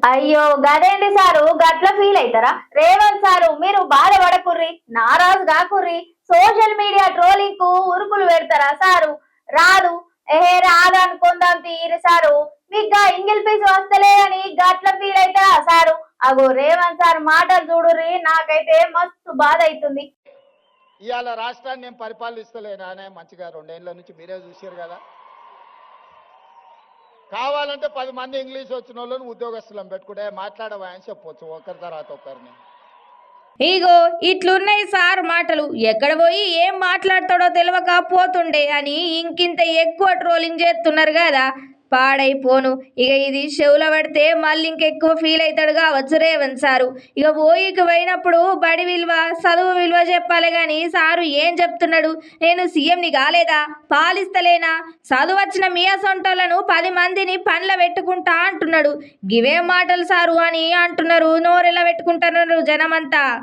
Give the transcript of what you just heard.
అయ్యో గదేంటి సారు? గట్ల ఫీల్ అవుతారా రేవంత్ సారు మీరు బాధపడకుర్రి. నారాజు కాకుర్రి. సోషల్ మీడియా ట్రోలింగ్కు ఉరుకులు పెడతారా సారు? రాదు. ఏహే రాదు అనుకుందాం తీరు సారు. మీకు ఇంగిల్ పీస్ వస్తలే అని గట్ల ఫీల్ అవుతారా సారు? అగో రేవంత్ సార్ మాటలు చూడుర్రి. నాకైతే మస్తు బాధ అవుతుంది ఇవాళ రాష్ట్రాన్ని నేను పరిపాలిస్తలేనానే మంచిగా రెండేళ్ళ నుంచి మీరే చూసారు కదా. కావాలంటే పది మంది ఇంగ్లీష్ వచ్చిన వాళ్ళని ఉద్యోగస్తులను పెట్టుకుంటే మాట్లాడవా అని చెప్పొచ్చు ఒకరి తర్వాత ఒకరిని. ఇగో ఇట్లున్నాయి సార్ మాటలు. ఎక్కడ పోయి ఏం మాట్లాడతాడో తెలియక పోతుండే అని ఇంకింత ఎక్కువ ట్రోలింగ్ చేస్తున్నారు కదా. పాడైపోను. ఇక ఇది చెవులో పడితే మళ్ళీ ఇంకెక్కువ ఫీల్ అవుతాడు కావచ్చు రేవంత్ సారు. ఇక ఓయికి పోయినప్పుడు బడి విలువ చదువు విలువ చెప్పాలి కానీ సారు ఏం చెప్తున్నాడు? నేను సీఎంని కాలేదా? పాలిస్తలేనా? చదువు వచ్చిన మీ సొంటలను పది మందిని పనిలో పెట్టుకుంటా అంటున్నాడు. గివే మాటలు సారు అని అంటున్నారు నోరెలా పెట్టుకుంటున్నారు జనమంతా.